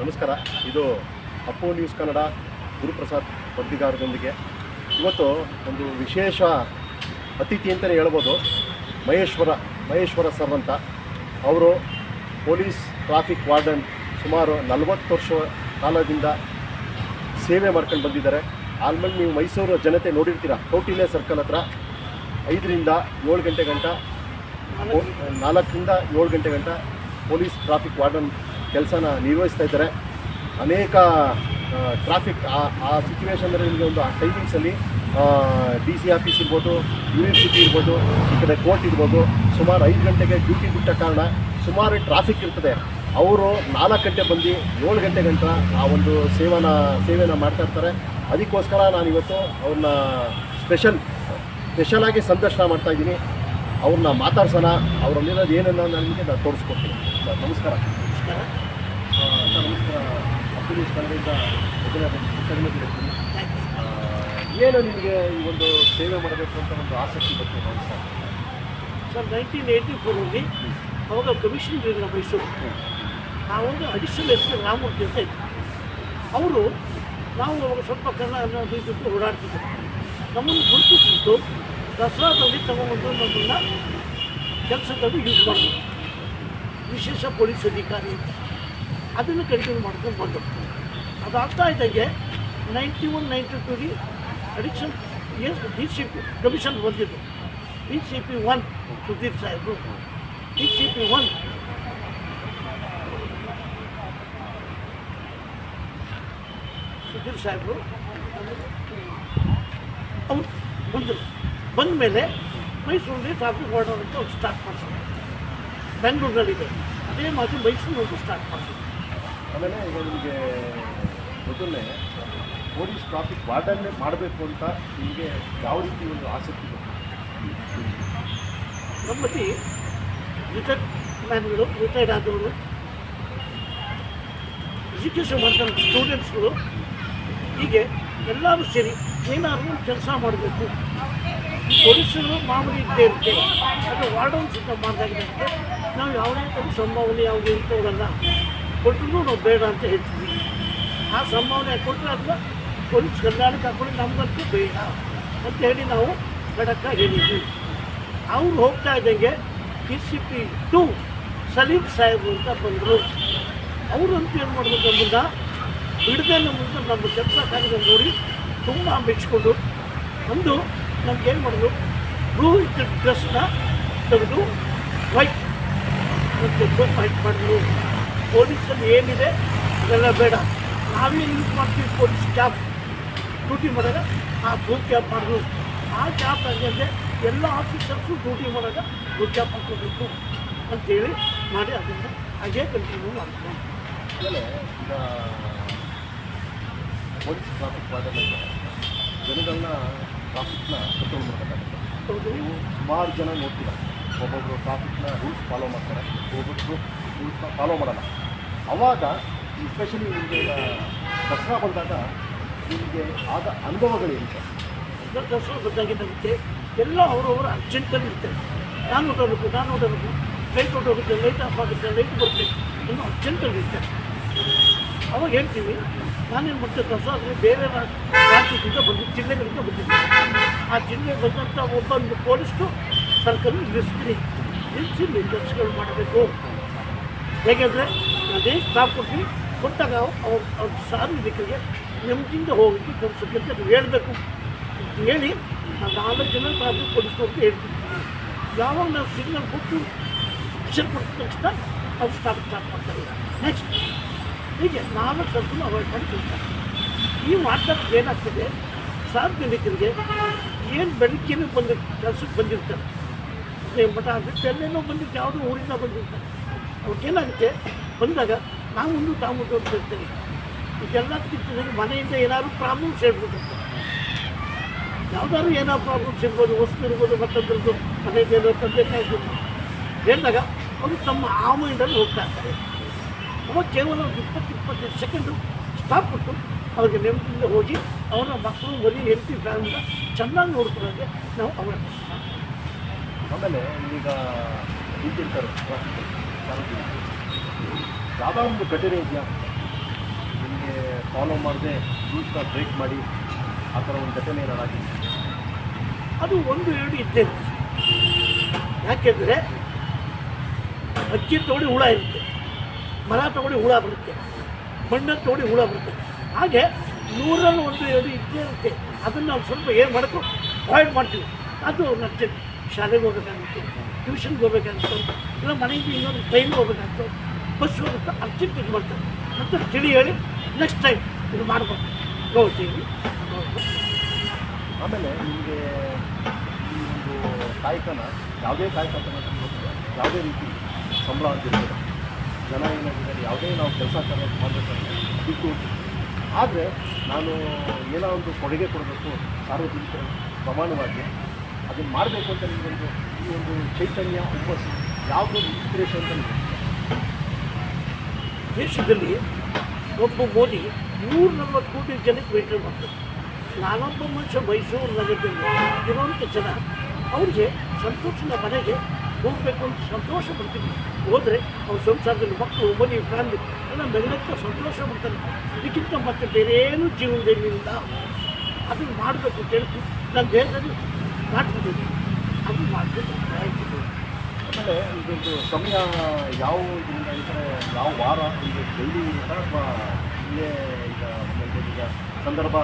ನಮಸ್ಕಾರ. ಇದು ಅಪ್ಪು ನ್ಯೂಸ್ ಕನ್ನಡ ಗುರುಪ್ರಸಾದ್ ಪತ್ರಿಕಾರದೊಂದಿಗೆ ಇವತ್ತು ಒಂದು ವಿಶೇಷ ಅತಿಥಿ ಅಂತಲೇ ಹೇಳ್ಬೋದು. ಮಹೇಶ್ವರ ಮಹೇಶ್ವರ ಸರ್ ಅಂತ. ಅವರು ಪೊಲೀಸ್ ಟ್ರಾಫಿಕ್ ವಾರ್ಡನ್ ಸುಮಾರು ನಲವತ್ತು ವರ್ಷ ಕಾಲದಿಂದ ಸೇವೆ ಮಾಡ್ಕೊಂಡು ಬಂದಿದ್ದಾರೆ. ಆಲ್ಮೇಲೆ ನೀವು ಮೈಸೂರು ಜನತೆ ನೋಡಿರ್ತೀರ? ಕೌಟಿಲ್ಯ ಸರ್ಕಲ್ ಹತ್ರ ಐದರಿಂದ ಏಳು ಗಂಟೆ ಗಂಟ, ನಾಲ್ಕರಿಂದ ಏಳು ಗಂಟೆ ಗಂಟ ಪೊಲೀಸ್ ಟ್ರಾಫಿಕ್ ವಾರ್ಡನ್ ಕೆಲಸನ ನಿರ್ವಹಿಸ್ತಾ ಇದ್ದಾರೆ. ಅನೇಕ ಟ್ರಾಫಿಕ್ ಆ ಆ ಅಂದರೆ ನಿಮಗೆ ಒಂದು ಆ ಟೈಮಿಂಗ್ಸಲ್ಲಿ ಡಿ ಸಿ ಆಫೀಸ್ ಇರ್ಬೋದು ಯೂನಿವರ್ಸಿಟಿ ಇರ್ಬೋದು, ಈ ಕಡೆ ಕೋರ್ಟ್ ಇರ್ಬೋದು, ಸುಮಾರು ಐದು ಗಂಟೆಗೆ ಡ್ಯೂಟಿ ಬಿಟ್ಟ ಕಾರಣ ಸುಮಾರು ಟ್ರಾಫಿಕ್ ಇರ್ತದೆ. ಅವರು ನಾಲ್ಕು ಗಂಟೆ ಬಂದು ಏಳು ಗಂಟೆ ಗಂಟ ಆ ಒಂದು ಸೇವನ, ಸೇವೆನ ಮಾಡ್ತಾ ಇರ್ತಾರೆ. ಅದಕ್ಕೋಸ್ಕರ ನಾನು ಇವತ್ತು ಅವ್ರನ್ನ ಸ್ಪೆಷಲ್ ಸ್ಪೆಷಲಾಗಿ ಸಂದರ್ಶನ ಮಾಡ್ತಾ ಇದ್ದೀನಿ. ಅವ್ರನ್ನ ಮಾತಾಡ್ಸೋಣ, ಅವರಲ್ಲಿರೋದು ಏನನ್ನ ನನಗೆ ನಾನು ತೋರಿಸ್ಕೊಡ್ತೀನಿ. ಸರ್ ನಮಸ್ಕಾರ. ನಮಸ್ಕಾರ. ಆ, ಅಬ್ದುಲ್ ಕಡಿಮೆ ಆ, ಏನು ನಿಮಗೆ ಈ ಒಂದು ಸೇವೆ ಮಾಡಬೇಕು ಅಂತ ಒಂದು ಆಸಕ್ತಿ ಬಗ್ಗೆ ನಾವು ಸರ್ ಸರ್ ನೈನ್ಟೀನ್ ಏಯ್ಟಿ ಫೋರಲ್ಲಿ ಅವಾಗ ಕಮಿಷನ್ ಇರಲಿಲ್ಲ ಮೈಸೂರು. ಒಂದು ಅಡಿಷನಲ್ ಎಸ್ ರಾಮಮೂರ್ತಿ ಅಂತ ಇತ್ತು ಅವರು ನಾವು ಅವಾಗ ಸ್ವಲ್ಪ ಕನ್ನಡ ಅನ್ನೋದು ಓಡಾಡ್ತಿದ್ದರು ಓಡಾಡ್ತಿದ್ದೆ ನಮ್ಮನ್ನು ಗುರುತಿಸಿದ್ದು ದಸರಾದಲ್ಲಿ ತಗೊಂಡು ನಮ್ಮನ್ನು ಕೆಲಸದಲ್ಲಿ ಯೂಸ್ ಮಾಡಬೇಕು ವಿಶೇಷ ಪೊಲೀಸ್ ಅಧಿಕಾರಿ ಅಂತ. ಅದನ್ನು ಕಂಟಿನ್ಯೂ ಮಾಡ್ಕೊಂಡು ಬಂದು ಅದಾಗ್ತಾ ಇದ್ದಾಗೆ ninety one ninety ಟೂಗೆ addiction S D C P commission ಬಂದಿದ್ದು. D C P one Sudhir ಸಾಹೇಬರು. D C P one Sudhir ಸಾಹೇಬರು ಅವ್ರು ಬಂದರು. ಬಂದ ಮೇಲೆ ಮೈಸೂರಲ್ಲಿ ಟ್ರಾಫಿಕ್ ವಾರ್ಡರ್ ಅಂತ ಅವ್ರು ಸ್ಟಾರ್ಟ್ ಮಾಡ್ತಾರೆ ಬೆಂಗಳೂರಿನಲ್ಲಿದೆ. ಅದೇ ಮಾತು ಮೈಸೂರಿನಲ್ಲಿ ಸ್ಟಾರ್ಟ್ ಮಾಡ್ತಾರೆ ಆಮೇಲೆ ಈಗ ನಿಮಗೆ ಮೊದಲನೇ ಪೊಲೀಸ್ ಟ್ರಾಫಿಕ್ ವಾರ್ಡನ್ನೇ ಮಾಡಬೇಕು ಅಂತ ನಿಮಗೆ ಯಾವ ರೀತಿ ಒಂದು ಆಸಕ್ತಿ ನಮ್ಮಲ್ಲಿ ರಿಟೈರ್ಡ್ ಮ್ಯಾನ್ಗಳು, ರಿಟೈರ್ಡ್ ಆದವರು, ಎಜುಕೇಷನ್ ಮಾಡ್ತಕ್ಕಂಥ ಸ್ಟೂಡೆಂಟ್ಸ್ಗಳು, ಹೀಗೆ ಎಲ್ಲರೂ ಸೇರಿ ಏನಾದರೂ ಒಂದು ಕೆಲಸ ಮಾಡಬೇಕು. ಪೊಲೀಸರು ಮಾಮೂಲಿ ಇದ್ದೇ ಇರುತ್ತೆ. ಅದು ವಾರ್ಡನ್ ಸುತ್ತ ಮಾಡಿದಾಗಿದೆ ನಾವು ಯಾವುದೇ ಸಂಭಾವನೆ ಯಾವುದೇ ಇಂಥವ್ರನ್ನ ಕೊಟ್ಟರು ನಾವು ಬೇಡ ಅಂತ ಹೇಳ್ತೀವಿ. ಆ ಸಂಭಾವನೆ ಕೊಟ್ಟರೆ ಅದನ್ನ ಪೊಲೀಸ್ ಕಲ್ಯಾಣಕ್ಕೆ ಹಾಕೊಂಡು ನಮಗಂತೂ ಬೇಡ ಅಂತ ಹೇಳಿ ನಾವು ಖಡಕ್ಕಾಗಿ ಹೇಳಿದ್ವಿ ಅವ್ರು ಹೋಗ್ತಾ ಇದ್ದಂಗೆ P C P two Salim Saheb ಅಂತ ಬಂದರು. ಅವರು ಅಂತ ಏನು ಮಾಡಬೇಕು ನಮ್ಮನ್ನು ಬಿಡದೆ ನಮ್ಮಂತ ನಮ್ಮ ಕೆಲಸ ಕಾರ್ಯ ನೋಡಿ ತುಂಬ ಮೆಚ್ಚಿಕೊಂಡು ಒಂದು ನಮ್ಗೇನು ಏನು ಮಾಡಿದ್ರು ಬ್ಲೂ ಇದ್ದ ಡ್ರೆಸ್ನ ತೆಗೆದು ವೈಟ್ ಮತ್ತು ವೈಟ್ ಮಾಡಿದ್ರು. ಪೊಲೀಸಲ್ಲಿ ಏನಿದೆ ಅದೆಲ್ಲ ಬೇಡ. ನಾವೇ ಯೂಸ್ ಮಾಡ್ತೀವಿ ಪೊಲೀಸ್ ಕ್ಯಾಬ್ ಡ್ಯೂಟಿ ಮಾಡಿದಾಗ ಆ ಬ್ಲೂ ಕ್ಯಾಬ್ ಮಾಡಿದ್ರು. ಆ ಕ್ಯಾಬ್ ಅಂದರೆ ಎಲ್ಲ ಆಫೀಸರ್ಸು ಡ್ಯೂಟಿ ಮಾಡಿದಾಗ ಬ್ಲೂ ಕ್ಯಾಬ್ ಹಾಕೋಬೇಕು ಅಂತೇಳಿ ಮಾಡಿ ಅದನ್ನು ಹಾಗೇ ಕಂಟಿನ್ಯೂ ಮಾಡ್ತೀವಿ. ಆಮೇಲೆ ಈಗ ಪೊಲೀಸ್ ಟ್ರಾಫಿಕ್ ಜನಗಳನ್ನ ಟ್ರಾಫಿಕ್ನ ಕಂಟ್ರೋಲ್ ಮಾಡಬೇಕಾಗುತ್ತೆ. ನೀವು ಸುಮಾರು ಜನ ನೋಡ್ತೀರ. ಒಬ್ಬೊಬ್ಬರು ಟ್ರಾಫಿಕ್ನ ರೂಲ್ಸ್ ಫಾಲೋ ಮಾಡ್ತಾರೆ. ಒಬ್ಬೊಬ್ಬರು ರೂಲ್ಸ್ನ ಫಾಲೋ ಮಾಡಲ್ಲ. ಅವಾಗ ಎಸ್ಪೆಷಲಿ ನಿಮಗೆ ದಸರಾ ಬಂದಾಗ ನಿಮಗೆ ಆದ ಅನುಭವಗಳಿರುತ್ತೆ ಸರ್ ದಸರಾ ಬಂದಾಗಿದ್ದಂತೆ ಎಲ್ಲ ಅವರವರ ಅರ್ಜೆಂಟಲ್ಲಿ ಇರ್ತಾರೆ. ನಾನು ಹೊಟ್ಟೋಗ್ಬೇಕು ನಾನು ಹೊಟ್ಟೋಗ್ಬೇಕು ಲೈಟ್ ಹೊಟ್ಟೋಗುತ್ತೆ ಲೈಟ್ ಆಫ್ ಆಗುತ್ತೆ ಲೈಟ್ ಬರುತ್ತೆ ಇನ್ನೂ ಅರ್ಜೆಂಟಲ್ಲಿ ಇರ್ತಾರೆ. ಅವಾಗ ಹೇಳ್ತೀವಿ, ನಾನೇನು ಮಾಡ್ತೇನೆ ದಸರಾ ಅಂದರೆ ಬೇರೆ ರಾಜ್ಯದಿಂದ ಬಂದು ಜಿಲ್ಲೆಗಳಿಂದ ಬಂದಿದ್ದೀನಿ. ಆ ಜಿಲ್ಲೆ ಬಂದಂಥ ಒಬ್ಬೊಂದು ಪೊಲೀಸ್ನು ಸರ್ಕಲ್ ನಿಲ್ಲಿಸ್ತೀನಿ ನಿಲ್ಲಿಸಿ ನಿರ್ದೇಶಗಳು ಮಾಡಬೇಕು. ಹೇಗೆಂದರೆ ಅದೇ ಸ್ಟಾಪ್ ಕೊಟ್ಟು ಕೊಟ್ಟಾಗ ಅವ್ರ ಅವ್ರ ಸಾರ್ವಜನಿಕರಿಗೆ ನೆಮ್ಮದಿಯಿಂದ ಹೋಗಿ ಕಲಿಸೋಕೆ ಅಂತ ನೀವು ಹೇಳಬೇಕು ಹೇಳಿ ನಾಲ್ಕು ಜನ ಸಾಧು ಕೊಡಿಸ್ತು ಅಂತ ಹೇಳ್ತೀನಿ ಯಾವಾಗ ನಾವು ಸಿಗ್ನಲ್ ಕೊಟ್ಟು ಶಿಕ್ಷಣ ಕೊಟ್ಟ ತಕ್ಷಣ ಅವ್ರು ಸ್ಟಾಪ್ ಸ್ಟಾಪ್ ಮಾಡ್ತಾರೆ. ನೆಕ್ಸ್ಟ್ ಹೀಗೆ ನಾಲ್ಕು ಸರ್ಕಲ್ ಅವಾಯ್ಡ್ ಮಾಡಿ ಈ ಮಾತಾಡೋದು ಏನಾಗ್ತದೆ? ಸಾರ್ವಜನಿಕರಿಗೆ ಏನು ಬೆಳಗ್ಗೆನೂ ಬಂದು ಕೆಲಸಕ್ಕೆ ಬಂದಿರ್ತಾರೆ. ಮಠ ಬಿಟ್ಟು ಎಲ್ಲೇನೋ ಬಂದಿರ್ತಾರೆ ಯಾವುದೋ ಊರಿಂದ ಬಂದಿರ್ತಾರೆ. ಅವ್ರಿಗೇನಾಗುತ್ತೆ ಬಂದಾಗ ನಾವು ಒಂದು ತಾವು ಹೇಳ್ತೇವೆ ಇದೆಲ್ಲದಕ್ಕಿಂತ ಮನೆಯಿಂದ ಏನಾದ್ರು ಪ್ರಾಬ್ಲಮ್ಸ್ ಹೇಳ್ಬಿಟ್ಟಿರ್ತಾರೆ ಯಾವ್ದಾದ್ರು ಏನೋ ಪ್ರಾಬ್ಲಮ್ಸ್ ಇರ್ಬೋದು ವಸ್ತು ಇರ್ಬೋದು, ಮತ್ತೊಂದ್ರದ್ದು ಮನೆಗೆ ಏನೋ ತಂದೆ ತಾಯಿ ಹೇಳಿದಾಗ ಅವರು ತಮ್ಮ ಆ ಮೈಂಡಲ್ಲಿ ಹೋಗ್ತಾ ಇರ್ತಾರೆ ಅವ ಕೇವಲ ಒಂದು ಇಪ್ಪತ್ತು ಸೆಕೆಂಡು ಸ್ಟಾಪ್ ಕೊಟ್ಟು ಅವ್ರಿಗೆ ನೆಮ್ಮದಿಯಿಂದ ಹೋಗಿ ಅವರ ಮಕ್ಕಳು, ಮರಿ, ಹೆಂಡತಿ, ಫ್ಯಾಮಿಲಿ ಚೆನ್ನಾಗಿ ನೋಡ್ಕೊಳ್ಳೋಕ್ಕೆ ನಾವು ಅವರ ಆಮೇಲೆ ಈಗ ಸಾರ್ವಜನಿಕರು ಯಾವುದೋ ಒಂದು ಘಟನೆ ಇದೆಯಾ ನಿಮಗೆ ಫಾಲೋ ಮಾಡದೆ ರೂಲ್ಸ್ನ ಬ್ರೇಕ್ ಮಾಡಿ ಆ ಥರ ಒಂದು ಘಟನೆ ಏನಾರು ಆಗಿದೆ ಅದು ಒಂದು ಎರಡು ಇದ್ದೇ ಇರುತ್ತೆ ಯಾಕೆಂದರೆ ಅಕ್ಕಿ ತೋಡಿ ಹುಳ ಇರುತ್ತೆ, ಮರ ತಗೊಳ್ಳಿ ಹುಳ ಬರುತ್ತೆ ಮಣ್ಣನ್ನು ತಗೊಳ್ಳಿ ಹುಳ ಬರುತ್ತೆ. ಹಾಗೆ ನೂರಲ್ಲಿ ಒಂದು ಎರಡು ಇದ್ದೇ ಇರುತ್ತೆ. ಅದನ್ನು ನಾವು ಸ್ವಲ್ಪ ಏನು ಮಾಡಬೇಕು ಅವಾಯ್ಡ್ ಮಾಡ್ತೀವಿ. ಅದು ನಷ್ಟೇ ಶಾಲೆಗೆ ಹೋಗ್ಬೇಕಾಗುತ್ತೆ ಟ್ಯೂಷನ್ಗೆ ಹೋಗ್ಬೇಕಾಗುತ್ತೆ, ಇಲ್ಲ ಮನೆಯಿಂದ ಇನ್ನೊಂದು ಟ್ರೈನ್ಗೆ ಹೋಗ್ಬೇಕಾಗುತ್ತೆ. ಬಸ್ ಅಂತ ಅರ್ಜೆಂಟ್ ಇದು ಮಾಡ್ತಾರೆ. ಅಂತ ತಿಳಿ ಹೇಳಿ ನೆಕ್ಸ್ಟ್ ಟೈಮ್ ಇದು ಮಾಡ್ಬೋದು. ನೋಡ್ತೀವಿ. ಆಮೇಲೆ ನಿಮಗೆ ಈ ಒಂದು ಕಾಯಕನ, ಯಾವುದೇ ಕಾಯಕ ಯಾವುದೇ ರೀತಿ ಸಂಬಳ ಅಂತಿರ್ತದೆ ಜನ ಏನಾಗಿದ್ದಾರೆ, ಯಾವುದೇ ನಾವು ಕೆಲಸ ಕಾರ್ಯ ಮಾಡಬೇಕಂದ್ರೆ ಬಿಟ್ಟು ಆದರೆ ನಾನು ಏನೋ ಒಂದು ಕೊಡುಗೆ ಕೊಡಬೇಕು ಸಾರ್ವಜನಿಕರ ಪ್ರಮಾಣವಾಗಿ ಅದನ್ನು ಮಾಡಬೇಕು ಅಂತ ನಿಮಗೊಂದು ಈ ಒಂದು ಚೈತನ್ಯ ಹುಮ್ಮಸ್ಸು ಯಾವುದೊಂದು ಇನ್ಸ್ಪಿರೇಷನ್ ಅಂತ ದೇಶದಲ್ಲಿ ಒಬ್ಬ ಮೋದಿ ನೂರ ನಲ್ವತ್ತು ಕೋಟಿ ಜನಕ್ಕೆ ವೇಟರ್ ಮಾಡ್ತಾರೆ. ನಾನೊಬ್ಬ ಮನುಷ್ಯ ಮೈಸೂರು ನಗರದಲ್ಲಿ ಇರುವಂಥ ಜನ, ಅವ್ರಿಗೆ ಸಂತೋಷದ ಮನೆಗೆ ಹೋಗಬೇಕು ಅಂತ ಸಂತೋಷ ಪಡ್ತೀವಿ ಹೋದರೆ ಅವ್ರ ಸಂಸಾರದಲ್ಲಿ ಮಕ್ಕಳು, ಮನೆ, ಫ್ಯಾಮಿಲಿ ಎಲ್ಲ ಮೆಲ್ಲಕ್ಕೆ ಸಂತೋಷ ಪಡ್ತಾರೆ. ಇದಕ್ಕಿಂತ ಮತ್ತೆ ಬೇರೇನು ಜೀವನದಲ್ಲಿ ಜೀವನದಲ್ಲಿಲ್ಲ ಅದನ್ನು ಮಾಡಬೇಕು ಅಂತ ಹೇಳ್ತೀವಿ ನನ್ನ ದೇಹದಲ್ಲಿ ಮಾಡ್ತಿದ್ದೀನಿ ಅದು ಮಾಡಬೇಕು ಆಮೇಲೆ ಇದೊಂದು ಸಮಯ ಯಾವ ಅಂದರೆ ಯಾವ ವಾರ ಈಗ ಡೈಲಿ ಅಥವಾ ಇಲ್ಲೇ ಈಗ ಈಗ ಸಂದರ್ಭ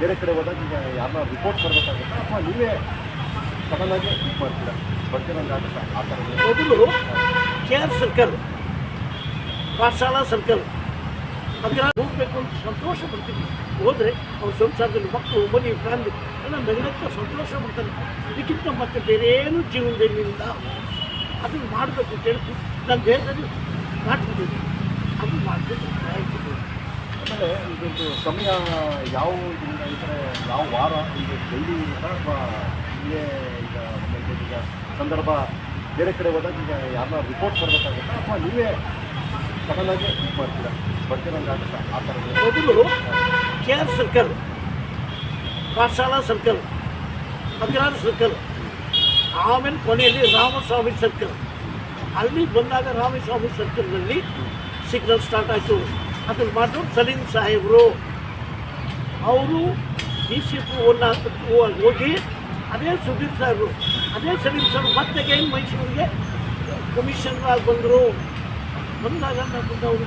ಬೇರೆ ಕಡೆ ಹೋದಾಗ ಈಗ ಯಾರನ್ನ ರಿಪೋರ್ಟ್ ಬರಬೇಕಾಗುತ್ತೆ ಅಥವಾ ನೀವೇ ಸಡನ್ನಾಗಿ ಇದು ಮಾಡ್ತೀರಾ? ಬರ್ತೀರಂಗಾಗುತ್ತೆ ಆ ಥರ ಮೊದಲು K R circle, Pathashala circle ಅದನ್ನ ಹೋಗಬೇಕು ಅಂತ ಸಂತೋಷ ಪಡ್ತೀನಿ. ಹೋದರೆ ಅವ್ರ ಸಂಸಾರದಲ್ಲಿ ಮಕ್ಕಳು, ಮನೆ, ಫ್ಯಾಮಿಲಿ ಎಲ್ಲ ಮೆಲ್ಲಕ್ಕೆ ಸಂತೋಷ ಪಡ್ತಾರೆ. ಇದಕ್ಕಿಂತ ಮತ್ತೆ ಬೇರೆ ಏನು ಜೀವನದಲ್ಲಿಲ್ಲ ಅದನ್ನು ಮಾಡಬೇಕು ಅಂತ ನಾನು ದೇಹದಲ್ಲಿ ಮಾಡ್ತಿದ್ದೀನಿ ಅದು ಮಾಡಬೇಕು ಆಮೇಲೆ ಇದೊಂದು ಸಮಯ ಯಾವ ಇದರಿಂದ ಯಾವ ವಾರ ಈಗ ಡೈಲಿ ಅಥವಾ ಇಲ್ಲೇ ಈಗ ಈಗ ಸಂದರ್ಭ ಬೇರೆ ಕಡೆ ಹೋದಾಗ ಈಗ ಯಾರನ್ನ ರಿಪೋರ್ಟ್ ಮಾಡಬೇಕಾಗುತ್ತೆ ಅಥವಾ ನೀವೇ ಸಡನ್ನಾಗಿ ಇದು ಮಾಡ್ತೀರಾ? ಬರ್ತೀರಂಗಾಗುತ್ತೆ ಆ ಥರ ಮೊದಲು K R circle Pathashala circle ಮಧ್ಯಾಹ್ನ ಸರ್ಕಲ್. ಆಮೇಲೆ ಕೊನೆಯಲ್ಲಿ ರಾಮಸ್ವಾಮಿ ಸರ್ಕಲ್ ಅಲ್ಲಿ ಬಂದಾಗ ರಾಮಸ್ವಾಮಿ ಸರ್ಕಲ್ನಲ್ಲಿ ಸಿಗ್ನಲ್ ಸ್ಟಾರ್ಟ್ ಆಯಿತು. ಅದನ್ನು ಮಾಡಿದ್ರು ಸಲೀಂ ಸಾಹೇಬರು. ಅವರು ಡಿ ಸಿ ಪಿ ಹೋಗಿ ಅದೇ ಸುಧೀರ್ ಸಾಹೇಬರು. ಅದೇ ಸಲೀಂ ಸಾಹೇಬರು ಮತ್ತೆ ಏನು ಮೈಸೂರಿಗೆ ಕಮಿಷನರ್ ಆಗಿ ಬಂದರು. ಬಂದಾಗ ನಮ್ಮನ್ನು ಅವರು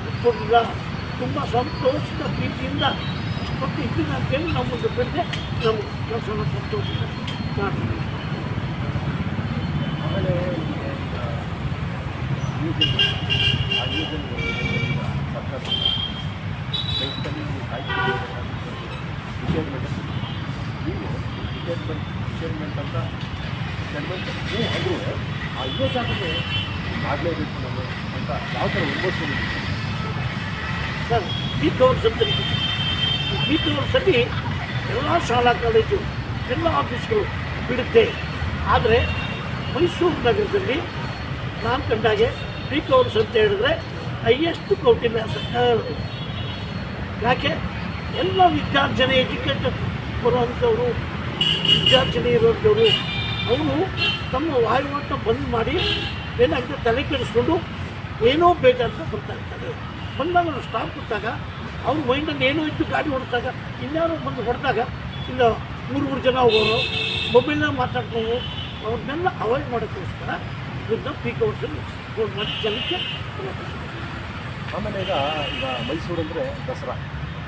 ತುಂಬ ಸಂತೋಷದ ಪ್ರೀತಿಯಿಂದ ಇಷ್ಟೊತ್ತು ನಮ್ಮ ಜೊತೆಗೆ ನಾವು ನಮ್ಮ ಕೆಲಸನ ಸಂತೋಷ ಮಾಡ್ತೀವಿ ಆಮೇಲೆ ನಿಮಗೆ ನ್ಯೂಸಲ್ಲಿ ಆ ನ್ಯೂಸಲ್ಲಿ ಸರ್ಕಾರದಿಂದ ರಿಟೈರ್ಮೆಂಟ್ ನೀವು ರಿಟೈರ್ಮೆಂಟ್ ರಿಟೈರ್ಮೆಂಟ್ ಅಂತ ಆ ಇರೋ ಜಾಗಕ್ಕೆ ಆಗಲೇಬೇಕು ನಾನು ಅಂತ ಯಾವ ಥರ ಉದ್ಬೋಧಿಸ್ತೀನಿ ಸರ್ ಅಂತ ಬೀಟ್ ಎಲ್ಲ ಶಾಲಾ ಕಾಲೇಜು ಎಲ್ಲ ಆಫೀಸ್ಗಳು ಬಿಡುತ್ತೆ. ಆದರೆ ಮೈಸೂರು ನಗರದಲ್ಲಿ ನಾನು ಕಂಡಾಗೆ ಪೀಕ್ ಅವರ್ಸ್ ಅಂತ ಹೇಳಿದ್ರೆ ಹೈಯೆಸ್ಟ್ ಸರ್ಕಾರ ಯಾಕೆ? ಎಲ್ಲ ವಿದ್ಯಾರ್ಜನೆ ಎಜುಕೇಟ್ ಬರುವಂಥವ್ರು ವಿದ್ಯಾರ್ಜನೆ ಇರುವಂಥವ್ರು, ಅವರು ತಮ್ಮ ವಾಯುವನ್ನ ಬಂದ್ ಮಾಡಿ ಏನಾಗಿದೆ ತಲೆ ಕೆಡಿಸ್ಕೊಂಡು ಏನೋ ಬೇಜಾರ್ತ ಬರ್ತಾ ಇರ್ತಾರೆ. ಬಂದಾಗ ಅವರು ಸ್ಟಾಪ್ ಕೊಟ್ಟಾಗ, ಅವ್ರ ಮೈಂಡಲ್ಲಿ ಏನೋ ಇದ್ದು ಗಾಡಿ ಹೊಡೆದಾಗ, ಇನ್ಯಾರೋ ಬಂದು ಹೊಡೆದಾಗ, ಇಲ್ಲ, ಮೂರು ಮೂರು ಜನ ಹೋಗೋರು ಮೊಬೈಲ್ನ ಮಾತಾಡ್ಕೊಂಡು ಅವ್ರನ್ನೆಲ್ಲ ಅವಾಯ್ಡ್ ಮಾಡೋಕ್ಕೋಸ್ಕರ ಇದನ್ನು ಪೀಕ್ ಮಾಡಿ ಜನಕ್ಕೆ. ಆಮೇಲೆ ಈಗ ಈಗ ಮೈಸೂರು ಅಂದರೆ ದಸರಾ.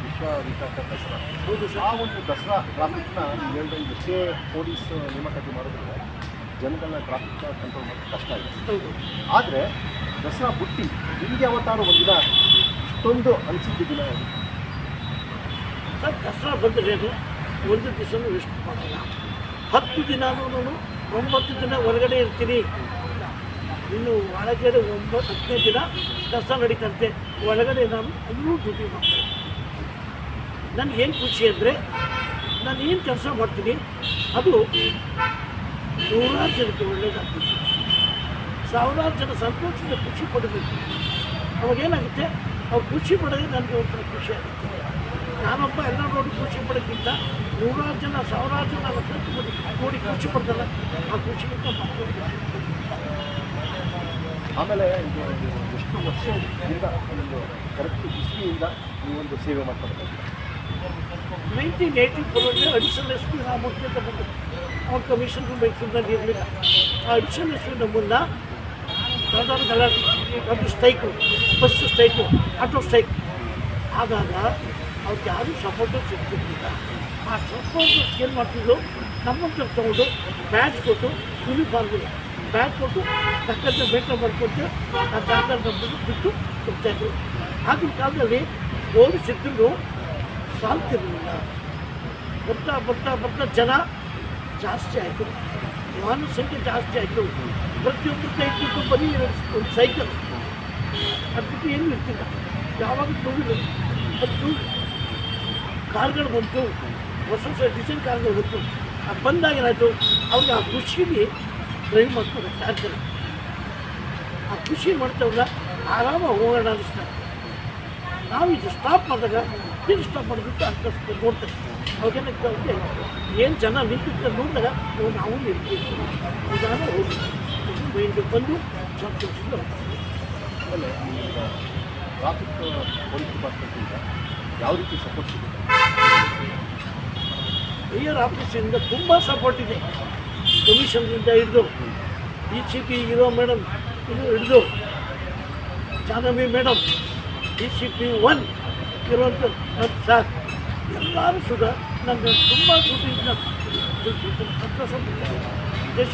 ವಿಶ್ವವಿಖ್ಯಾತ ದಸರಾ. ಹೌದು ಆ ಒಂದು ದಸರಾ ಟ್ರಾಫಿಕ್ನ ನೀವು ಹೇಳ್ದಂಗೆ ಎಷ್ಟೇ ಪೊಲೀಸ್ ನೇಮಕಾತಿ ಮಾಡಿದ್ರೆ ಜನಗಳನ್ನ ಟ್ರಾಫಿಕ್ನ ಕಂಟ್ರೋಲ್ ಮಾಡೋದು ಕಷ್ಟ ಆಗಿದೆ. ಹೌದು. ಆದರೆ ದಸರಾ ಬುಟ್ಟಿ ನಿಮಗೆ ಅವತಾರ ಒಂದಿನ ಇಷ್ಟೊಂದು ಅನಿಸಿದ್ದು ದಿನ? ಸರ್ ದಸರಾ ಬಂದರೆ ಒಂದು ದಿವಸನೂ ವೇಸ್ಟ್ ಮಾಡಲ್ಲ. ಹತ್ತು ದಿನನೂ ಒಂಬತ್ತು ದಿನ ಹೊರಗಡೆ ಇರ್ತೀನಿ. ಇನ್ನು ಒಳಗಡೆ ಒಂಬತ್ತು ಹತ್ತನೇ ದಿನ ದಸರಾ ನಡೀತಂತೆ. ಒಳಗಡೆ ನಾನು ಅಲ್ಲೂ ಡ್ಯೂಟಿ ಮಾಡ್ತೇನೆ ನನಗೇನು ಖುಷಿ ಅಂದರೆ ನಾನು ಏನು ಕೆಲಸ ಮಾಡ್ತೀನಿ, ಅದು ನೂರಾರು ಜನಕ್ಕೆ ಒಳ್ಳೆಯದಾಗ್ತದೆ ಸಾವಿರಾರು ಜನ ಸಂತೋಷದಿಂದ ಖುಷಿ ಪಡಬೇಕು. ಅವಾಗೇನಾಗುತ್ತೆ ಅವ್ರು ಖುಷಿ ಪಡೋದೇ ನನಗೆ ಒಂಥರ ಖುಷಿ ಆಗುತ್ತೆ. ನಾನೊಬ್ಬ ಎಲ್ಲ ನೋಡಿ ಖುಷಿ ಪಡೋಕ್ಕಿಂತ ನೂರಾರು ಜನ, ಸಾವಿರಾರು ಜನ ನೋಡಿ ಖುಷಿ ಪಡ್ತಲ್ಲ ಆ ಖುಷಿಗಿಂತ ಖುಷಿ. ಆಮೇಲೆ ಇದು ಎಷ್ಟು ವರ್ಷದಿಂದ ಒಂದು ಕರೆಕ್ಟ್ ಹಿಸ್ಟ್ರಿಯಿಂದ ಒಂದು ಸೇವೆ ಮಾಡ್ತಾ ನೈನ್ಟೀನ್ ಏಯ್ಟಿ ಫೋರಲ್ಲಿ ಅಡಿಷನಲ್ ಎಸ್ ಪಿ ರಾಮಮೂರ್ತಿ ಅಂತ ಬಂದರು ಅವ್ರ ಕಮಿಷನ್ ಮೈಸೂರಿನಲ್ಲಿ ಇರಲಿಲ್ಲ. ಆ ಅಡಿಷನಲ್ ಎಸ್ ಪಿ ನಮ್ಮನ್ನು ಯಾವ್ದಾದ್ರು ಗಲಾಟೆ ಅದು strike bus strike auto strike ಆದಾಗ ಅವ್ರಿಗೆ ಯಾರೂ ಸಪೋರ್ಟು ಸಿಗ್ತಿರ್ಲಿಲ್ಲ. ಆ ಸಪೋರ್ಟ್ ಏನು ಮಾಡ್ತಿದ್ರು? ನಮ್ಮಂತ ತಗೊಂಡು ಬ್ಯಾಚ್ ಕೊಟ್ಟು ಯೂನಿಫಾರ್ಮ್ ಬ್ಯಾಚ್ ಕೊಟ್ಟು ತಕ್ಕಂತೆ ಬೇಕಾ ಬರ್ಕೊಟ್ಟು ಆ ನಮ್ಮನ್ನು ಬಿಟ್ಟು ಹೋಗ್ತಾಯಿದ್ರು ಆಗಿನ ಕಾಲದಲ್ಲಿ ಓಡಿಸಿದ್ರು ಸಾಲ್ತಿರಲಿಲ್ಲ ಬರ್ತಾ ಬರ್ತಾ ಬರ್ತಾ ಜನ ಜಾಸ್ತಿ ಆಯಿತು. ವಾಹನ ಸಂಖ್ಯೆ ಜಾಸ್ತಿ ಆಯಿತು. ಪ್ರತಿಯೊಬ್ಬರು ಕೈ ಬರೀ ಒಂದು ಸೈಕಲ್ ಅದು ಬಿಟ್ಟು ಏನೂ ಇರ್ತಿಲ್ಲ. ಯಾವಾಗ ಟೂ ಅದು ಕಾರ್ಗಳು ಬಂತು. ಹೊಸ ಹೊಸ ಡಿಸೈನ್ ಕಾರ್ಗಳು ಬಂತು. ಅದು ಬಂದಾಗ ಏನಾಯಿತು? ಅವ್ರಿಗೆ ಆ ಖುಷಿಲಿ ಡ್ರೈವ್ ಮಾಡ್ಕೊಂಡು ಸಾಧ್ಯ. ಆ ಖುಷಿ ಮಾಡ್ತೇವಲ್ಲ ಆರಾಮಾಗಿ ಹೋಗೋಣ ಅನಿಸ್ತಾರೆ ನಾವು ಇದು ಸ್ಟಾಪ್ ಮಾಡಿದಾಗ ಏನು ಸ್ಟಾಪ್ ಮಾಡಿಬಿಟ್ಟು ಅಂತ ನೋಡ್ತಾರೆ ಅವಾಗೇನಾಗ್ತಾ ಅಂದರೆ ಏನು ಜನ ನಿಂತಿರ್ತಾರೆ ನೋಡಿದಾಗ ನಾವು ನಿಲ್ತೀವಿ ನಿಧಾನ ಹೋಗಿ. ಮೈಂಡಿಗೆ ಬಂದು ಸಂತೋಷದಿಂದ ಆಮೇಲೆ ಟ್ರಾಫಿಕ್ ಪೊಲೀಸ್ ಡಿಪಾರ್ಟ್ಮೆಂಟಿಂದ ಯಾವ ರೀತಿ ಸಪೋರ್ಟ್ ಸಿಗುತ್ತೆ? ಮೇಯರ್ ಆಫೀಸಿಂದ ತುಂಬ ಸಪೋರ್ಟ್ ಇದೆ. ಕಮಿಷನ್ನಿಂದ ಹಿಡಿದು ಡಿ ಸಿ ಪಿ ಇರೋ ಮೇಡಮ್ ಇದು ಹಿಡಿದು Jahnavi madam D C P one ಇರುವಂಥ ಮತ್ತು ಸರ್ ಎಲ್ಲರೂ ಸುಧ ನನಗೆ ತುಂಬ ದುಡ್ಡಿಂದ ಸಂತೋಷ. ದೇಶ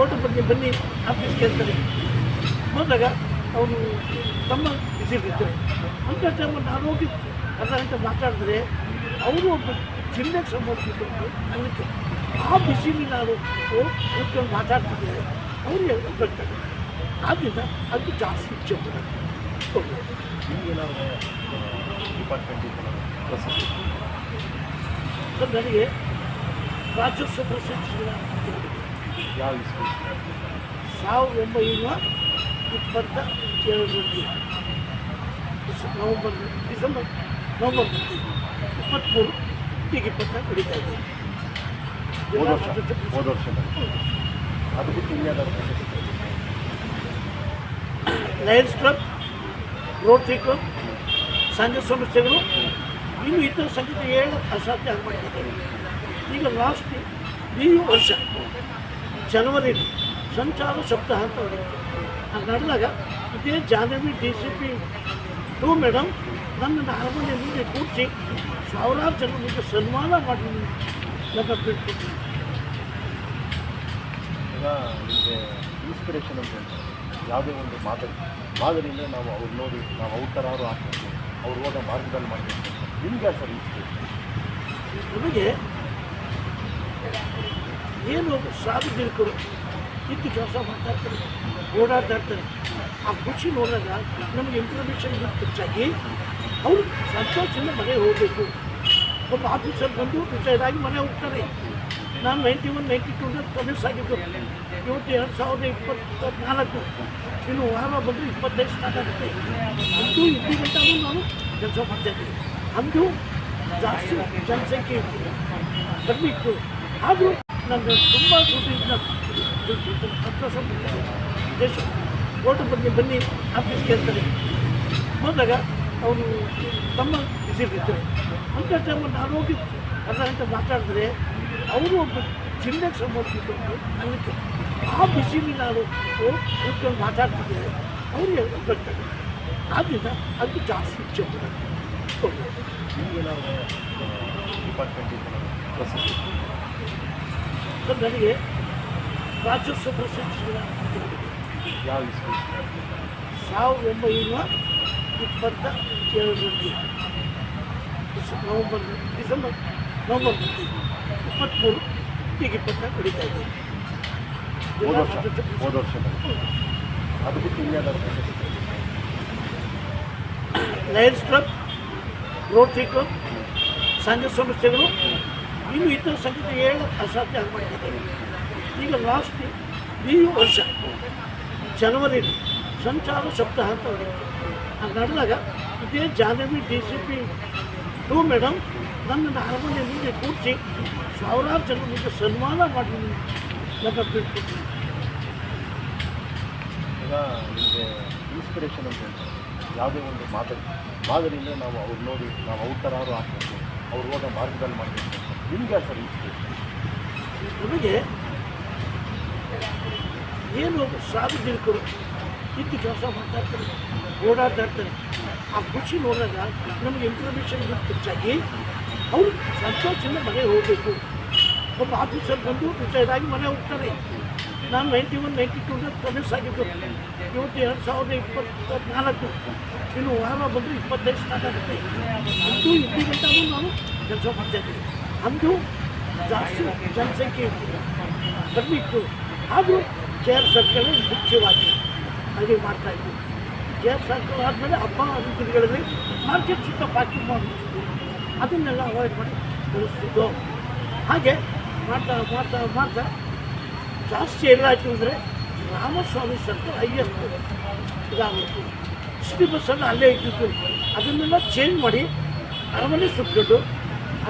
ಓಟು ಬಗ್ಗೆ ಬನ್ನಿ, ಆಫೀಸ್ ಕೇಳ್ತಾರೆ. ಹೋದಾಗ ಅವನು ತಮ್ಮ ಬಿಸಿಲಿರ್ತಾರೆ ಅಂಥ ಟೈಮಲ್ಲಿ ನಾನು ಹೋಗಿ ಗಂಟೆ ಮಾತಾಡಿದ್ರೆ ಅವರು ಒಬ್ಬ ಜಿಲ್ಲೆಗೆ ಸಂಬಂಧಿಸಿದ್ದು ಅದಕ್ಕೆ ಆ ಬಿಸಿಲಿ ನಾನು ಹೋಗಿ ಕೂತ್ಕೊಂಡು ಮಾತಾಡ್ತಿದ್ದೆ ಅವ್ರಿಗೆ ಬರ್ತಾರೆ ಆದ್ದರಿಂದ ಅದು ಜಾಸ್ತಿ ಇಚ್ಛೆ ಪಡೋದು ನಿಮಗೇನಾದರೂ ಡಿಪಾರ್ಟ್ಮೆಂಟಿಂದ ಪ್ರಶಸ್ತಿ ಸೊ ನನಗೆ ರಾಜ್ಯೋತ್ಸವ ಪ್ರಶಸ್ತಿ ಯಾವ ಇಸ್ವಿ ಸಾವಿರದ ಒಂಬೈನೂರ ಇಪ್ಪತ್ತ ಎರಡರಲ್ಲಿ ಡಿಸ್- ನವಂಬರ್ ಡಿಸೆಂಬರ್ ನವಂಬರ್ ಇಪ್ಪತ್ತ್ಮೂರು ಈಗ ಇಪ್ಪತ್ತಾರು ನಡೀತಾ ಇದೆ ವರ್ಷ ಹೋದ ವರ್ಷ ಅದು ಬಿಟ್ಟು ಪ್ರಶಸ್ತಿ ಲಯನ್ಸ್ ಕ್ಲಬ್, ರೋಟ್ರಿ ಕ್ಲಬ್ ಸಂಘ ಸಂಸ್ಥೆಗಳು, ಇನ್ನು ಇತರ ಸಂಗತಿ ಹೇಳ ಅಸಾಧ್ಯ ಆಗಿಬಿಟ್ಟಿದೆ. ಈಗ ಲಾಸ್ಟ್ ಈ ವರ್ಷ ಜನವರಿ ಸಂಚಾರ ಸಪ್ತಾಹ ಅಂತ ನಡೆದಾಗ ಇದೇ Jahnavi D C P two madam ನನ್ನನ್ನು ಅರಮನೆ ಮುಂದೆ ಕೂರಿಸಿ ಸಾವಿರಾರು ಜನ ಮುಂದೆ ಸನ್ಮಾನ ಮಾಡಿ ನನ್ನ ಬಿಟ್ಬಿಟ್ಟು ನಿಮಗೆ ಇನ್ಸ್ಪಿರೇಷನ್ ಅಂತ ಯಾವುದೇ ಒಂದು ಮಾದರಿ. ಮಾದರಿಯಿಂದ ನಾವು ಅವ್ರು ನೋಡಿ ನಾವು ಅವ್ರ ಥರ ಅವರು ಹಾಕಬೇಕು ಅವ್ರು ಹೋದ ಮಾರ್ಗದಲ್ಲಿ ಮಾಡಬೇಕು ನಿಮ್ಗೆ ಸರ್ ಇನ್ಸ್ಪಿರೇಷನ್ ನಮಗೆ ಏನು ಸಾರ್ವಜನಿಕರು ಇದ್ದು ಕೆಲಸ ಮಾಡ್ತಾ ಇರ್ತಾರೆ ಓಡಾಡ್ತಾ ಇರ್ತಾರೆ ಆ ಖುಷಿ ನೋಡಿದಾಗ ನಮಗೆ ಇನ್ಫಾರ್ಮೇಷನ್ ಹೆಚ್ಚಾಗಿ ಅವರು ಸಂತೋಷದಿಂದ ಮನೆಗೆ ಹೋಗಬೇಕು. ಒಬ್ಬ ಆಫೀಸರ್ ಬಂದು ರಿಟೈರ್ ಆಗಿ ಮನೆ ಹೋಗ್ತಾರೆ. ನಾನು ನೈಂಟಿ ಒನ್, ನೈಂಟಿ ಟೂನ ಪ್ರೊಡ್ಯೂಸ್ ಆಗಿದ್ದು, ಇವತ್ತು ಎರಡು ಸಾವಿರದ ಇಪ್ಪತ್ನಾಲ್ಕು. ಇನ್ನು ವಾರ ಬಂದು ಇಪ್ಪತ್ತೈದು ಸ್ಟಾರ್ಟ್ ಆಗುತ್ತೆ. ಅಂತೂ ಇದ್ದು ಗಂಟೆ ನಾನು ಕೆಲಸ ಮಾಡ್ತಾಯಿದ್ದೀನಿ ಅಂದು ಜಾಸ್ತಿ ಜನಸಂಖ್ಯೆ ಇತ್ತು. ಆದರೂ ನನಗೆ ತುಂಬ ದುಡ್ಡಿಂದ ಸಂತೋಷ. ದೇಶ. ಓಟು ಬನ್ನಿ ಬನ್ನಿ, ಆಫೀಸ್ಗೆ ಅಂತಾರೆ ಹೋದಾಗ ಅವನು ತಮ್ಮ ಬಿಸಿಲಿರ್ತಾರೆ ಅಂಥ ಟೈಮಲ್ಲಿ ನಾನು ಹೋಗಿ ಅರ್ಧ ಗಂಟೆ ಮಾತಾಡಿದ್ರೆ ಅವರು ಒಬ್ಬ ಜಿಲ್ಲೆಗೆ ಸಂಬಂಧಿಸಿದ್ದು ಅದಕ್ಕೆ ಆ ಬಿಸಿಲಿ ನಾನು ಕೂತ್ಕೊಂಡು ಮಾತಾಡ್ತಿದ್ದೆ. ಅವರು ಬರ್ತಾರೆ ಆದ್ದರಿಂದ ಅದು ಜಾಸ್ತಿ ಇಚ್ಛೆ ಪಡೋದು ನಿಮ್ಗೇನಾದರೂ ಡಿಪಾರ್ಟ್ಮೆಂಟಿಂದ ಪ್ರಶಸ್ತಿ ಸೊ ನನಗೆ ರಾಜ್ಯೋತ್ಸವ ಪ್ರಶಸ್ತಿ ಯಾವ ಸಾವಿರದ ಒಂಬೈನೂರ ಇಪ್ಪತ್ತ ಏಳರಲ್ಲಿ ನವಂಬರ್ ಡಿಸೆಂಬರ್ ನವಂಬರ್ ಇಪ್ಪತ್ತ್ಮೂರು ಈಗ ಇಪ್ಪತ್ತ ನಡೀತಾ ಇದೆ. ಹೋದ ವರ್ಷ ಅದು ಬಿಟ್ಟು ಲಯನ್ಸ್ ಕ್ಲಬ್ ರೋಟ್ರಿ ಕ್ಲಬ್ ಸಂಘ ಸಂಸ್ಥೆಗಳು ಇನ್ನು ಇತರ ಸಂಘದ ಹೇಳ ಅಸಾಧ್ಯ ಆಗಿಬಿಟ್ಟಿದೆ ಈಗ ಲಾಸ್ಟ್ ಈ ವರ್ಷ ಜನವರಿಯಲ್ಲಿ ಸಂಚಾರ ಸಪ್ತಾಹ ಅಂತ ಅದು ನಡೆದಾಗ ಇದೇ Jahnavi D C P two madam ನನ್ನನ್ನು ಅರಮನೆ ಮುಂದೆ ಕೂರಿಸಿ ಸಾವಿರಾರು ಜನ ಮುಂದೆ ಸನ್ಮಾನ ಮಾಡಿ ನನ್ನ ಬಿಟ್ಟು. ನಿಮಗೆ ಇನ್ಸ್ಪಿರೇಷನ್ ಅಂತ ಯಾವುದೇ ಒಂದು ಮಾದರಿ. ಮಾದರಿಯಿಂದ ನಾವು ಅವ್ರು ನೋಡಿ ನಾವು ಅವ್ರ ಥರ ಅವರು ಹಾಕಬೇಕು ಅವ್ರು ಹೋದ ಮಾರ್ಗದಲ್ಲಿ ಮಾಡಬೇಕು ನಿಮ್ಗೆ ಸರ್ ಇನ್ಸ್ಪಿರೇಷನ್ ನಮಗೆ ಏನು ಸಾರ್ವಜನಿಕರು ಇದ್ದು ಕೆಲಸ ಮಾಡ್ತಾ ಇರ್ತಾರೆ, ಓಡಾಡ್ತಾ ಆ ಖುಷಿ ನೋಡಿದಾಗ ನಮಗೆ ಇನ್ಫಾರ್ಮೇಷನ್ ಹೆಚ್ಚಾಗಿ ಅವರು ಸಂತೋಷದಿಂದ ಮನೆಗೆ ಹೋಗಬೇಕು. ಒಬ್ಬ ಆಫೀಸರ್ ಬಂದು ರಿಟೈರ್ಡ್ ಆಗಿ ಮನೆ ಹೋಗ್ತಾರೆ. ನಾನು ನೈಂಟಿ ಒನ್ ನೈಂಟಿ ಟೂ ಪ್ರವೇಶ ಆಗಿದ್ದು, ಇವತ್ತು ಎರಡು ಸಾವಿರದ ಇಪ್ಪತ್ನಾಲ್ಕು. ಇನ್ನು ವಾರ ಬಂದು ಇಪ್ಪತ್ತೈದು ಸ್ಟಾರ್ಟ್ ಆಗುತ್ತೆ. ಅಂತೂ ಗಂಟನೂ ನಾನು ಕೆಲಸ ಮಾಡ್ತಾಯಿದ್ದೀನಿ ಅಂದು ಜಾಸ್ತಿ ಜನಸಂಖ್ಯೆ ಇತ್ತು. ಕಡಿಮೆ ಇತ್ತು ಆದರೂ ಕೆ ಆರ್ ಸರ್ಕಲ್ ಮುಖ್ಯವಾಗಿ ಅಲ್ಲಿ ಮಾಡ್ತಾ ಇದ್ವಿ. ಕೆ ಸರ್ಕಲ್ ಆದಮೇಲೆ ಹಬ್ಬ ಅನುಕೂಲಗಳಲ್ಲಿ ಮಾರ್ಕೆಟ್ ಸುತ್ತ ಪ್ಯಾಕಿಂಗ್ ಮಾಡ್ತಿದ್ವಿ. ಅದನ್ನೆಲ್ಲ ಅವಾಯ್ಡ್ ಮಾಡಿ ಬೆಳೆಸ್ತಿದ್ದು ಹಾಗೆ ಮಾಡ್ತಾ ಮಾಡ್ತಾ ಮಾಡ್ತಾ ಜಾಸ್ತಿ ಎಲ್ಲಾಯಿತು ಅಂದರೆ ರಾಮಸ್ವಾಮಿ ಸರ್ಕಲ್ ಹೈಯೆಸ್ಟ್ ಇದಾಗುತ್ತೆ ಸಿಟಿ ಬಸ್ಸನ್ನು ಅಲ್ಲೇ ಇದ್ದಿತ್ತು. ಅದನ್ನೆಲ್ಲ ಚೇಂಜ್ ಮಾಡಿ ಅರಮನೆ ಸುತ್ತಕೊಂಡು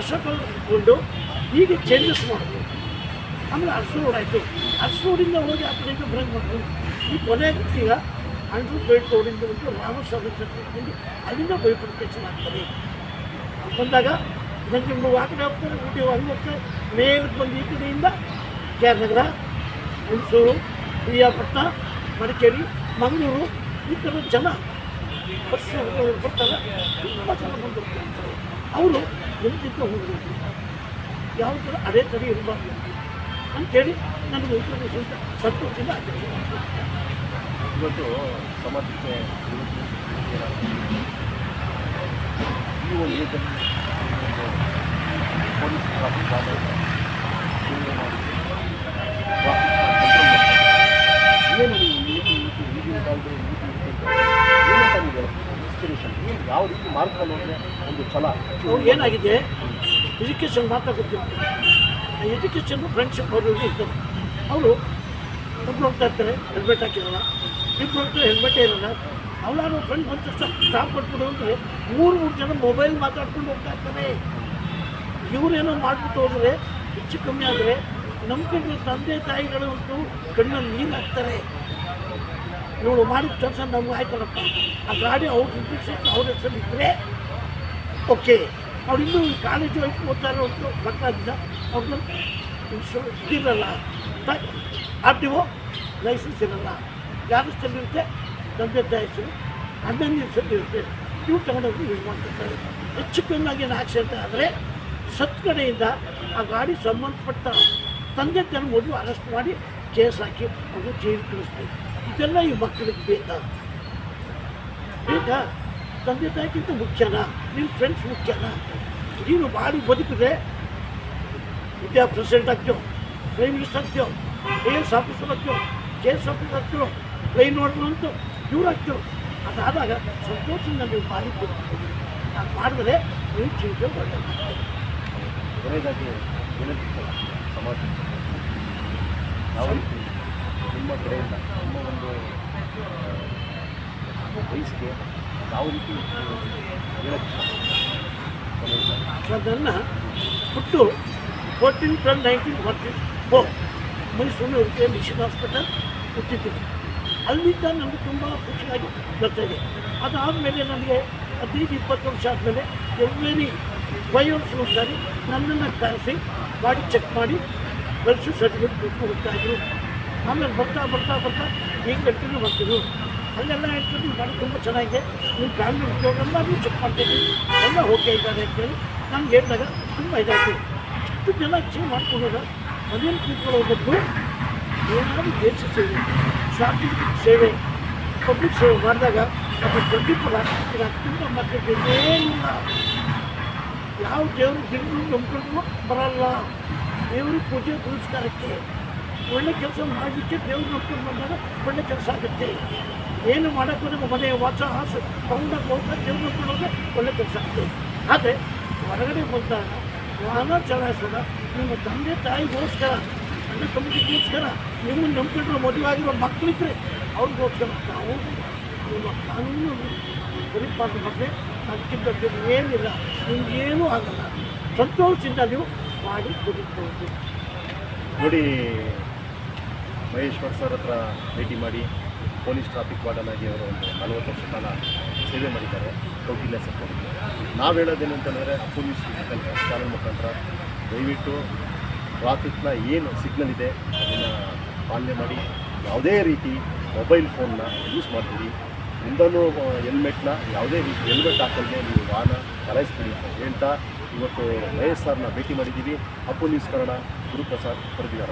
ಅಶೋಕವನ್ನು ಸುತ್ತಕೊಂಡು ಈಗ ಚೇಂಜಸ್ ಮಾಡಿದ್ರು ಆಮೇಲೆ ಅರಸು ರೋಡ್ ಆಯಿತು. ಅರಸು ರೋಡಿಂದ ಹೋಗಿ ಆ ಕಡೆಯಿಂದ ಬ್ರೇಕ್ ಮಾಡಿದ್ರು ಈ ಈಗ ಅಂಡ್ರೂ ಬೇಟ್ ರೋಡಿಂದ ಬಂದು ರಾಮಸ್ವಾಮಿ ಬಂದು ಅಲ್ಲಿಂದ ಬೈಫರ್ಕೇಷನ್ ಆಗ್ತದೆ ಬಂದಾಗ ನನಗೆ ಒಂದು ಕಡೆ ಹೋಗ್ತಾರೆ ಊಟಿ ಅಲ್ಲಿ ಹೋಗ್ತಾರೆ ಮೇಲಕ್ಕೆ ಬಂದು ಈ ಕಡೆಯಿಂದ ಕೆ ಆರ್ ನಗರ ಹುಣಸೂರು ಪ್ರಿಯಾಪಟ್ಟಣ ಮಡಿಕೇರಿ, ಮಂಗಳೂರು, ಈ ಥರ ಜನ ಬಸ್ ಬರ್ತಾರೆ, ತುಂಬ ಜನ ಬಂದು ಅವರು ನಿಂತಿದ್ದು ಹೋಗಬೇಕು. ಯಾವ ಥರ ಅದೇ ಥರ ಇರಬಾರ್ದು. ಅಂತೇಳಿ ನನಗೆ ಇನ್ಫಾರ್ಮೇಷನ್ ಸಂತೋಷದಿಂದ ಆಚರಿಸ್ತಾರೆ ಇವತ್ತು ಸಮಾಜಕ್ಕೆ ಈ ಒಂದು ಪೊಲೀಸ್ ಏನು ಈಗಿನ ಕಾಲದಲ್ಲಿ ಇನ್ಸ್ಪಿರೇಷನ್ ಯಾವ ರೀತಿ ಮಾರ್ಗದಲ್ಲಿ ಒಂದು ಛಲ ಏನಾಗಿದೆ? ಎಜುಕೇಶನ್ ಮಾತ್ರ ಗೊತ್ತಿರುತ್ತೆ. ಆ ಎಜುಕೇಷನ್ ಫ್ರೆಂಡ್ಶಿಪ್ ಅವರು ಇರ್ತದೆ ಅವರು ಒಬ್ರು ಹೋಗ್ತಾ ಇರ್ತಾರೆ ಹೆಲ್ಮೆಟ್ ಹಾಕಿರಲ್ಲ. ಇಬ್ಬರು ಹೋಗ್ತಾರೆ ಹೆಲ್ಮೆಟೇ ಇರಲ್ಲ. ಅವಳಾರು ಫ್ರೆಂಡ್ ಬಂದ ತಕ್ಷಣ ಸ್ಟಾಪ್ ಕೊಟ್ಬಿಡು ಅಂದರೆ ಮೂರು ಮೂರು ಜನ ಮೊಬೈಲ್ ಮಾತಾಡ್ಕೊಂಡು ಹೋಗ್ತಾ ಇರ್ತಾರೆ. ಇವರೇನೋ ಮಾಡ್ಬಿಟ್ಟು ಹೋದರೆ ಹೆಚ್ಚು ಕಮ್ಮಿ ಆದರೆ ನಮ್ಮ ಕಡೆ ತಂದೆ, ತಾಯಿಗಳು ಅಂತೂ ಕಣ್ಣಲ್ಲಿ ನೀರು ಹಾಕ್ತಾರೆ. ಇವಳು ಮಾಡಿದ ಕೆಲಸ ನಮ್ಗೆ ಆಯ್ತಲ್ಲಪ್ಪ. ಆ ಗಾಡಿ ಅವ್ರ ಇಂಟ್ರೆಸ್ಟ್ ಅವ್ರ ಹೆಸರು ಇದ್ದರೆ ಓಕೆ ಅವ್ರು ಇನ್ನೂ ಕಾಲೇಜು ವಯಸ್ಸು ಬರ್ತಾ ಇರೋದು ಅವ್ರನ್ನ ಇನ್ಶೂರೆನ್ಸ್ ಇರಲ್ಲ ಆರ್ ಟಿ ಒ ಲೈಸೆನ್ಸ್ ಇರಲ್ಲ. ಯಾರು ಹೆಸರಿರುತ್ತೆ ತಂದೆ, ತಾಯಿ ಹೆಸರು ಅಣ್ಣನ ಹೆಸರಿರುತ್ತೆ ಇವು ತಗೊಂಡೋಗಿ ಯೂಸ್ ಮಾಡ್ತಿರ್ತಾರೆ ಹೆಚ್ಚು ಕಮ್ಮಿಯಾಗಿ ಏನು ಆಕ್ಸಿಡೆಂಟ್ ಆದರೆ, ಸತ್ ಕಡೆಯಿಂದ ಆ ಗಾಡಿ ಸಂಬಂಧಪಟ್ಟ ತಂದೆ, ತಾಯಿ ಮೊದಲು ಅರೆಸ್ಟ್ ಮಾಡಿ ಕೇಸ್ ಹಾಕಿ ಅವರು ಜೈಲು ಕಳಿಸ್ಬೇಕು. ಇದೆಲ್ಲ ಈ ಮಕ್ಕಳಿಗೆ ಬೇಕಾ? ಬೇಕಾ? ತಂದೆ, ತಾಯಿಗಿಂತ ಮುಖ್ಯನಾ? ನಿಮ್ಮ ಫ್ರೆಂಡ್ಸ್ ಮುಖ್ಯನಾ? ನೀನು ಬಾಡಿ ಬದುಕಿದ್ರೆ ವಿದ್ಯಾ ಪ್ರೆಸಿಡೆಂಟ್ ಆಗ್ತೀವೋ ಪ್ರೈಮ್ ಮಿನಿಸ್ಟರ್ ಆಗ್ತೀವೋ ಎಸ್ ಆಫೀಸರ್ ಆಗ್ತೀವೋ ಕೆ ಎಸ್ ಆಫೀಸರ್ ಆಗ್ತೀವೋ ಟ್ರೈನ್ ನೋಡಿದ್ರು ಅಂತೂ ಇವ್ರು ಆಗ್ತೀವೋ ಅದಾದಾಗ ಸಂತೋಷದಿಂದ ನೀವು ಮಾಡಿದ್ದು ನಾನು ಮಾಡಿದ್ರೆ ನೀವು ಜೀವಿತ ಒಳ್ಳೆ ಕೊನೆಯದಾಗಿ ವಿನಂತಿಸಲ್ಲ ಸಮಾಜ. ರೀತಿ ನಿಮ್ಮ ಕಡೆಯಿಂದ ನಮ್ಮ ಒಂದು ವಯಸ್ಸಿಗೆ ಯಾವ ರೀತಿ ಅದನ್ನು ಹುಟ್ಟು fourteen twelve nineteen forty four ಮೈಸೂರಿನ ಮಿಷನ್ ಹಾಸ್ಪಿಟಲ್ ಹುಟ್ಟಿದ್ದೀನಿ ಅಲ್ಲಿಂದ ನನಗೆ ತುಂಬ ಖುಷಿಯಾಗಿ ಬರ್ತಾ ಇದೆ. ಅದಾದಮೇಲೆ ನನಗೆ ಹದಿನೈದು, ಇಪ್ಪತ್ತು ವರ್ಷ ಆದಮೇಲೆ ಎವ್ರಿ ಫೈವ್ ವರ್ಷ ಒಂದ್ಸಾರಿ ನನ್ನನ್ನು ಕರೆಸಿ ಬಾಡಿ ಚೆಕ್ ಮಾಡಿ ಬರ್ಸು ಸರ್ಟಿಫಿಕೇಟ್ ಕೊಟ್ಟು ಹೋಗ್ತಾಯಿದ್ರು ಆಮೇಲೆ ಬರ್ತಾ ಬರ್ತಾ ಬರ್ತಾ ಈಗ ಕಂಟಿನ್ಯೂ ಬರ್ತಿದ್ರು ಅಲ್ಲೆಲ್ಲ ಹೇಳ್ತಾರೆ ನಿಮ್ಮ ತುಂಬ ಚೆನ್ನಾಗಿದೆ. ನಿಮ್ಮ ಫ್ಯಾಮಿಲಿ ಉದ್ಯೋಗ ನೀವು ಚೆಕ್ ಮಾಡ್ತೀವಿ ಎಲ್ಲ ಓಕೆ ಇದ್ದಾರೆ ಅಂತೇಳಿ ನಮ್ಗೆ ಹೇಳಿದಾಗ ತುಂಬ ಇದಾಯಿತು. ಇಷ್ಟು ಜನ ಅಚೀವ್ ಮಾಡ್ಕೊಂಡಾಗ ಮನೇಲಿ ಕೂತ್ಕೊಳ್ಳೋ ಬದಲು ಏನಾದರೂ ದೇಶ ಸೇವೆ, ಸಾರ್ವಜನಿಕ ಸೇವೆ ಪಬ್ಲಿಕ್ ಸೇವೆ ಮಾಡಿದಾಗ ನಮ್ಮ ಪ್ರತಿಫಲ. ಇದು ಅತ್ಯಂತ ಮತ್ತೆ ಏನಿಲ್ಲ ಯಾವ ದೇವರು ದಿನಗಳು ನಂಬಿಕೊಂಡು ಬರಲ್ಲ. ದೇವ್ರ ಪೂಜೆ ಪುರಸ್ಕಾರಕ್ಕೆ ಒಳ್ಳೆ ಕೆಲಸ ಮಾಡಲಿಕ್ಕೆ ದೇವ್ರು ನಂಬ್ಕೊಂಡು ಬಂದಾಗ ಒಳ್ಳೆ ಕೆಲಸ ಆಗುತ್ತೆ. ಏನು ಮಾಡೋಕ್ಕೆ ನಮ್ಮ ಮನೆಯ ವಾಚ ಆಸೆ ತಗೊಂಡಾಗ ಹೋಗ್ತಾ ದೇವ್ರು ನಂಬ್ಕೊಂಡು ಹೋದ್ರೆ ಒಳ್ಳೆ ಕೆಲಸ ಆಗುತ್ತೆ. ಆದರೆ ಹೊರಗಡೆ ಬಂದಾಗ ವಾಹನ ಚಲಾಯಿಸೋಣ ನಿಮ್ಮ ತಂದೆ ತಾಯಿಗೋಸ್ಕರ ಅಣ್ಣ ತಮ್ಮದಿಗೋಸ್ಕರ ನಿಮ್ಮನ್ನು ನಂಬಿಕೊಂಡ್ರೆ ಮದುವೆ ಆಗಿರೋ ಮಕ್ಕಳಿದ್ರೆ ಅವ್ರಿಗೋಸ್ಕರ ತಾವು ನಿಮ್ಮ ಕಾನೂನು ಪರಿಪಾಲನೆ ಮಾಡಿದ್ರೆ ಅದಕ್ಕಿಂತ ಏನಿಲ್ಲ. ನಿಮ್ಗೇನೂ ಆಗಲ್ಲ. ಸಂತೋಷದಿಂದ ನೀವು ಮಾಡಿ ಬದುಕಬಹುದು ನೋಡಿ, ಮಹೇಶ್ವರ್ ಸರ್ ಹತ್ರ ಭೇಟಿ ಮಾಡಿ, ಪೊಲೀಸ್ ಟ್ರಾಫಿಕ್ ವಾರ್ಡನ್ ಆಗಿ ಅವರು ಒಂದು ನಲವತ್ತು ವರ್ಷ ಕಾಲ ಸೇವೆ ಮಾಡಿದ್ದಾರೆ, ಕೌಟಿಲ್ಯ ಸರ್ಕಾರ ನಾವು ಹೇಳೋದೇನು ಅಂತಂದರೆ, ಪೊಲೀಸ್ ಚಾನಲ್ ಮುಖಾಂತರ ದಯವಿಟ್ಟು ಟ್ರಾಫಿಕ್ನ ಏನು ಸಿಗ್ನಲ್ ಇದೆ, ಅದನ್ನು ಪಾಲನೆ ಮಾಡಿ. ಯಾವುದೇ ರೀತಿ ಮೊಬೈಲ್ ಫೋನ್ನ ಯೂಸ್ ಮಾಡ್ತೀವಿ ಮುಂದೂ ಹೆಲ್ಮೆಟ್ನ ಯಾವುದೇ ರೀತಿ ಹೆಲ್ಮೆಟ್ ಹಾಕಲ್ದೆ ನೀವು ವಾಹನ ಚಲಾಯಿಸ್ತೀವಿ ಅಂತ ಹೇಳ್ತಾ ಇವತ್ತು ಎಸ್ ಆರ್ನ ಭೇಟಿ ಮಾಡಿದ್ದೀವಿ. ಅಪ್ಪು ನ್ಯೂಸ್ ಕನ್ನಡ ಗುರುಪ್ರಸಾದ್ ಪರದಿಗಾರ